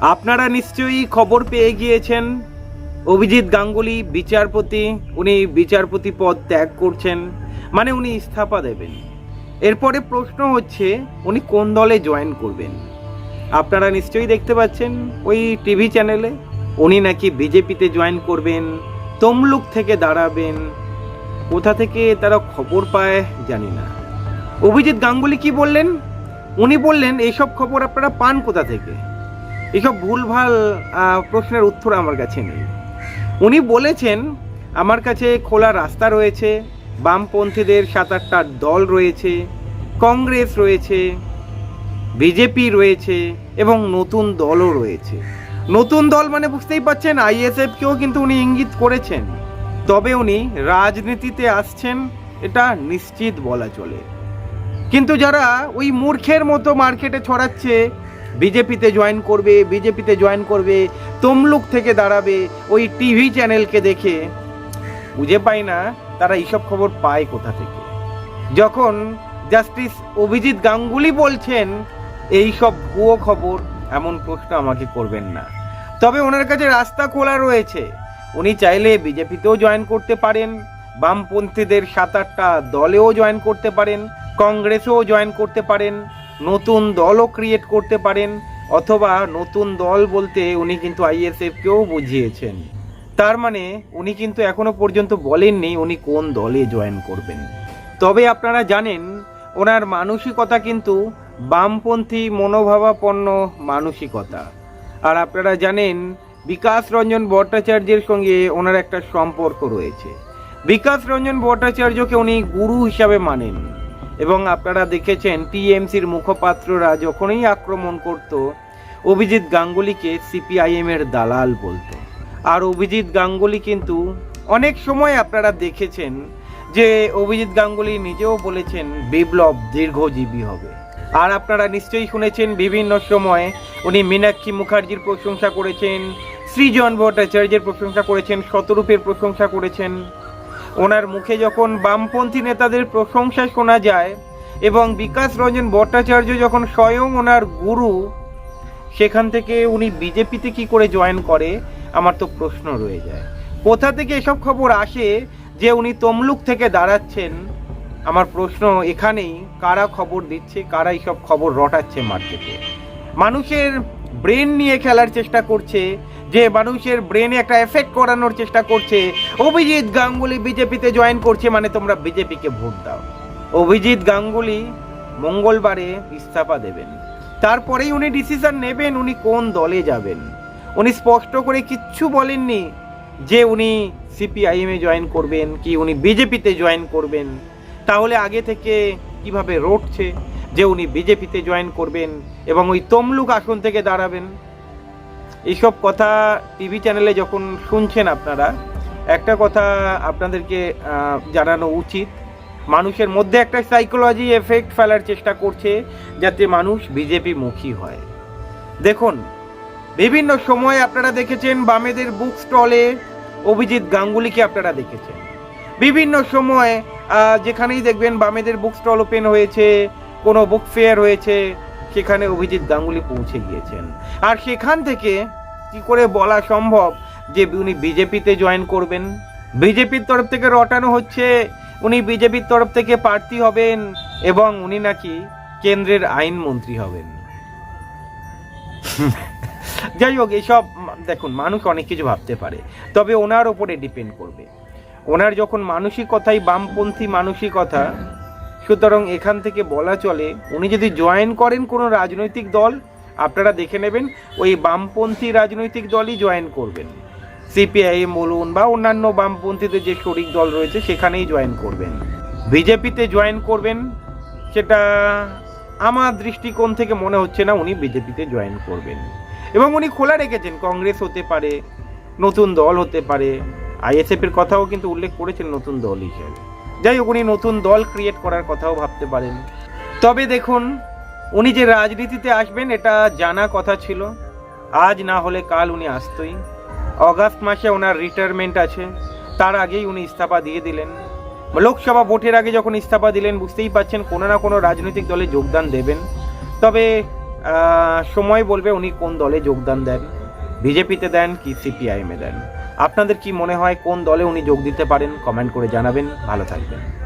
আপনারা নিশ্চয়ই খবর পেয়ে গিয়েছেন। অভিজিৎ গাঙ্গুলি, বিচারপতি, উনি বিচারপতি পদ ত্যাগ করছেন মানে উনি ইস্তফা দেবেন। এরপরে প্রশ্ন হচ্ছে, উনি কোন দলে জয়েন করবেন? আপনারা নিশ্চয়ই দেখতে পাচ্ছেন ওই টিভি চ্যানেলে উনি নাকি বিজেপিতে জয়েন করবেন, তমলুক থেকে দাঁড়াবেন, কোথা থেকে তারা খবর পায় জানি না। অভিজিৎ গাঙ্গুলি কি বললেন? উনি বললেন এইসব খবর আপনারা পান কোথা থেকে? এইসব ভুলভাল প্রশ্নের উত্তর আমার কাছে নেই। উনি বলেছেন, আমার কাছে খোলা রাস্তা রয়েছে, বামপন্থীদের সাত আটটা দল রয়েছে, কংগ্রেস রয়েছে, বিজেপি রয়েছে এবং নতুন দলও রয়েছে। নতুন দল মানে বুঝতেই পাচ্ছেন আইএসএফকেও কিন্তু উনি ইঙ্গিত করেছেন। তবে উনি রাজনীতিতে আসছেন, এটা নিশ্চিত বলা চলে। কিন্তু যারা ওই মূর্খের মতো মার্কেটে ছড়াচ্ছে বিজেপিতে জয়েন করবে, বিজেপিতে জয়েন করবে, তমলুক থেকে দাঁড়াবে, ওই টিভি চ্যানেলকে দেখে। বুঝে পাই না, তারা এইসব খবর পায় কোথা থেকে? যখন জাস্টিস অভিজিৎ গাঙ্গুলি বলছেন এই সব ভুয়ো খবর, এমন প্রশ্ন আমাকে করবেন না। তবে ওনার কাছে রাস্তা খোলা রয়েছে। উনি চাইলে বিজেপিতেও জয়েন করতে পারেন, বামপন্থীদের সাত আটটা দলেও জয়েন করতে পারেন, কংগ্রেসেও জয়েন করতে পারেন। নতুন দলও ক্রিয়েট করতে পারেন অথবা নতুন দল বলতে উনি কিন্তু আইএসএফকেও বুঝিয়েছেন। তার মানে উনি কিন্তু এখনও পর্যন্ত বলেননি উনি কোন দলে জয়েন করবেন। তবে আপনারা জানেন, ওনার মানসিকতা কিন্তু বামপন্থী মনোভাবাপন্ন মানসিকতা। আর আপনারা জানেন, বিকাশ রঞ্জন ভট্টাচার্যের সঙ্গে ওনার একটা সম্পর্ক রয়েছে। বিকাশ রঞ্জন ভট্টাচার্যকে উনি গুরু হিসাবে মানেন। এবং আপনারা দেখেছেন টিএমসির মুখপাত্ররা যখনই আক্রমণ করত, অভিজিৎ গাঙ্গুলিকে সিপিআইএম এর দালাল বলতো। আর অভিজিৎ গাঙ্গুলি কিন্তু অনেক সময় আপনারা দেখেছেন যে অভিজিৎ গাঙ্গুলি নিজেও বলেছেন বিপ্লব দীর্ঘজীবী হবে। আর আপনারা নিশ্চয়ই শুনেছেন বিভিন্ন সময় উনি মীনাক্ষী মুখার্জির প্রশংসা করেছেন, সৃজন ভট্টাচার্যের প্রশংসা করেছেন, শতরূপের প্রশংসা করেছেন। ওনার মুখে যখন বামপন্থী নেতাদের প্রশংসা শোনা যায় এবং বিকাশ রঞ্জন ভট্টাচার্য যখন স্বয়ং ওনার গুরু, সেখান থেকে উনি বিজেপিতে কি করে জয়েন করে, আমার তো প্রশ্ন রয়ে যায়। কোথা থেকে এসব খবর আসে যে উনি তমলুক থেকে দাঁড়াচ্ছেন? আমার প্রশ্ন এখানেই, কারা খবর দিচ্ছে, কারা এইসব খবর রটাচ্ছে মার্কেটে? মানুষের ব্রেন নিয়ে খেলার চেষ্টা করছে যে মানুষের ব্রেনে একটা এফেক্ট করানোর চেষ্টা করছে। অভিজিৎ গাঙ্গুলি বিজেপিতে জয়েন করছে মানে তোমরা বিজেপিকে ভোট দাও। অভিজিৎ গাঙ্গুলি মঙ্গলবারে ইস্তফা দেবেন। তারপরেই উনি ডিসিশন নেবেন উনি কোন দলে যাবেন। উনি স্পষ্ট করে কিচ্ছু বলেননি যে উনি সিপিআইএমে জয়েন করবেন কি উনি বিজেপিতে জয়েন করবেন। তাহলে আগে থেকে কীভাবে রটছে যে উনি বিজেপিতে জয়েন করবেন এবং ওই তমলুক আসন থেকে দাঁড়াবেন। এইসব কথা টিভি চ্যানেলে যখন শুনছেন আপনারা, একটা কথা আপনাদেরকে জানানো উচিত। মানুষের মধ্যে একটা সাইকোলজি এফেক্ট ফেলার চেষ্টা করছে যাতে মানুষ বিজেপি মুখী হয়। দেখুন, বিভিন্ন সময় আপনারা দেখেছেন বামেদের বুক স্টলে অভিজিৎ গাঙ্গুলিকে আপনারা দেখেছেন। বিভিন্ন সময় যেখানেই দেখবেন বামেদের বুক স্টল ওপেন হয়েছে, কোনো বুক ফেয়ার হয়েছে, সেখানে অভিজিৎ গাঙ্গুলি পৌঁছে গিয়েছেন। আর সেখান থেকে কি করে বলা সম্ভব যে উনি বিজেপিতে জয়েন করবেন? বিজেপির তরফ থেকে রটানো হচ্ছে, উনি বিজেপির তরফ থেকে প্রার্থী হবেন এবং উনি নাকি কেন্দ্রের আইনমন্ত্রী হবেন। যাই হোক এইসব মা- দেখুন, মানুষ অনেক কিছু ভাবতে পারে, তবে ওনার ওপরে ডিপেন্ড করবে। ওনার যখন মানসিকতাই বামপন্থী মানসিকতা, সুতরাং এখান থেকে বলা চলে, উনি যদি জয়েন করেন কোনো রাজনৈতিক দল আপনারা দেখে নেবেন, ওই বামপন্থী রাজনৈতিক দলই জয়েন করবেন। সিপিআইএম বলুন বা অন্যান্য বামপন্থীদের যে শরিক দল রয়েছে, সেখানেই জয়েন করবেন। বিজেপিতে জয়েন করবেন, সেটা আমার দৃষ্টিকোণ থেকে মনে হচ্ছে না উনি বিজেপিতে জয়েন করবেন। এবং উনি খোলা রেখেছেন, কংগ্রেস হতে পারে, নতুন দল হতে পারে আইএসএফ এর কথাও কিন্তু উল্লেখ করেছেন নতুন দল হিসেবে। যাই হোক, উনি নতুন দল ক্রিয়েট করার কথাও ভাবতে পারেন। তবে দেখুন উনি যে রাজনীতিতে আসবেন, এটা জানা কথা ছিল। আজ না হলে কাল উনি আসতই। অগাস্ট মাসে ওনার রিটায়ারমেন্ট আছে। তার আগেই উনি ইস্তফা দিয়ে দিলেন। লোকসভা ভোটের আগে যখন ইস্তফা দিলেন, বুঝতেই পাচ্ছেন কোনো না কোনো রাজনৈতিক দলে যোগদান দেবেন। তবে সময় বলবে উনি কোন দলে যোগদান দেন। বিজেপিতে দেন কি সিপিআইএমে দেন। আপনাদের কি মনে হয় কোন দলে উনি যোগ দিতে পারেন? কমেন্ট করে জানাবেন। ভালো থাকবেন।